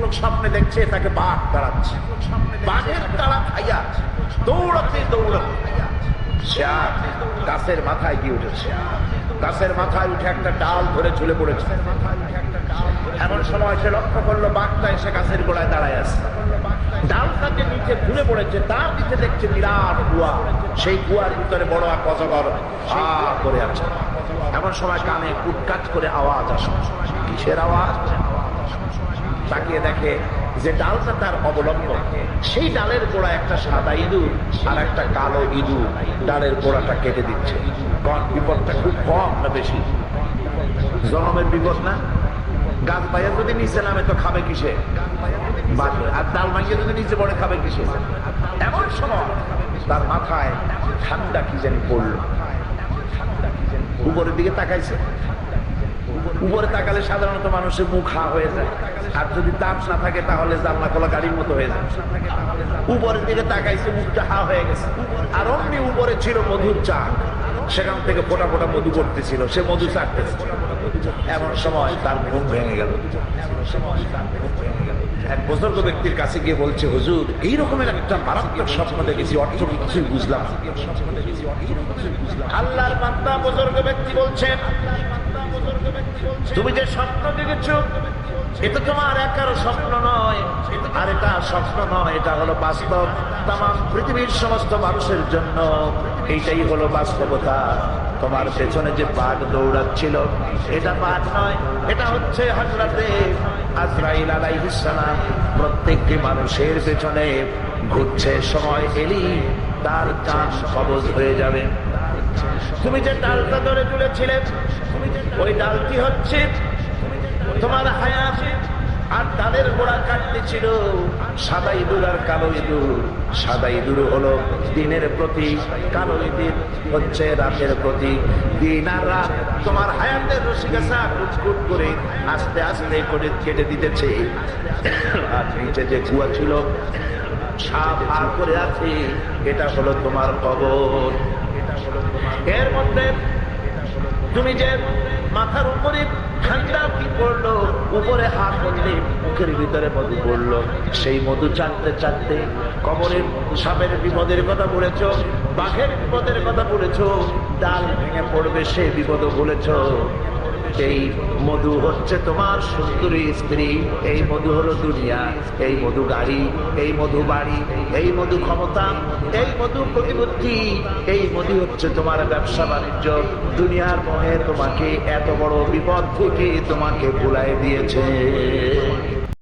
লোক স্বপ্নে দেখছে তাকে বাঘ তাড়াচ্ছে। বাঘের তাড়া খাইয়া দৌড়াতে দৌড়াতে গাছের মাথায় গিয়ে উঠেছে। গাছের মাথায় উঠে একটা ডাল ধরে ঝুলে পড়েছে। এমন সময় সে লক্ষ্য করল বাঘটা এসে গাছের গোড়ায় দাঁড়ায় আছে। ডালটাকে নিচে ঝুলে পড়েছে তার নিচে দেখছে বিরাট কুয়া। সেই কুয়ার ভিতরে বড় এক অজগর হা করে আছে। এমন সময় কানে কুটকাট করে আওয়াজ আসে। কিসের আওয়াজ? তাকিয়ে দেখে যে ডালটা তার অবলম্বন। সেই ডালের গোড়া একটা সাদা ইঁদুর আর একটা কালো ইঁদুর ডালের গোড়াটা কেটে দিচ্ছে। বিপদটা খুব কম না বেশি? জনমের বিপদ না? গাছ পাইয়া যদি নিচে নামে তো খাবে কিসে? আর ডাল ভাঙিয়ে যদি নিচে পড়ে খাবে কিসে? এমন সময় তার মাথায় ঠান্ডা কি জানি পড়ল। উপরের দিকে তাকাইছে। উপরে তাকালে সাধারণত মানুষের মুখ হা হয়ে যায়। আর যদি দাঁত না থাকে তাহলে জানলা খোলা গাড়ির মতো হয়ে যায়। উপরের দিকে তাকাইছে মুখটা হা হয়ে গেছে। আর অমনি উপরে ছিল মধুর চা সেখান থেকে ফোটা ফোটা মধু করতেছিল সে মধু চাটতেছে। এমন সময় তার ঘুম ভেঙে গেল। এক বুজুর্গ ব্যক্তির কাছে গিয়ে বলছে হুজুর এই রকমের একটা মারাত্মক স্বপ্ন দেখেছি অর্থ কিছুই বুঝলাম। আল্লাহর বান্দা বুজুর্গ ব্যক্তি বলছেন তুমি যে স্বপ্ন দেখেছ, এটা তোমার একার স্বপ্ন নয়। আর এটা স্বপ্ন নয়, এটা হলো বাস্তব। তাম পৃথিবীর সমস্ত মানুষের জন্য এইটাই হলো বাস্তবতা। তোমার পেছনে যে বাঘ দৌড়াচ্ছিল, এটা বাঘ নয়, এটা হচ্ছে হজরতে আজরাইল প্রত্যেকটি মানুষের পেছনে ঘুরছে, সময় এলি তার চান কবজ হয়ে যাবে। তুমি যে ডালটা ধরে তুলেছিলে, ওই ডালটি হচ্ছে তোমার হায়াত। আর ডালের গোড়া কাটতে ছিল সাদা ইঁদুর আর কালো ইঁদুর সাদা ইঁদুর হলো দিনের প্রতি কালো ইঁদুর হচ্ছে রাতের প্রতি দিন আর রাত তোমার হায়াতের রসিকাশা কুটকুট করে আস্তে আস্তে করে কেটে দিতেছে। আর নিচে যে কুয়া ছিল সাপ আর করে আছে, এটা হলো তোমার কবর। এর মধ্যে তুমি যে মাথার উপরে ঠান্ডা কি পড়ল, উপরে হাত করলে মুখের ভিতরে মধু পড়ল। সেই মধু চাটতে চাটতে কবরের সাপের বিপদের কথা বলেছ, বাঘের বিপদের কথা বলেছ, ডাল ভেঙে পড়বে সে বিপদও বলেছ। এই মধু হচ্ছে তোমার সুন্দরী স্ত্রী। এই মধু হলো দুনিয়া, এই মধু গাড়ি, এই মধু বাড়ি, এই মধু ক্ষমতা, এই মধু প্রতিপত্তি, এই মধু হচ্ছে তোমার ব্যবসা বাণিজ্য। দুনিয়ার মহে তোমাকে এত বড় বিপদ থেকে তোমাকে ভুলাই দিয়েছে।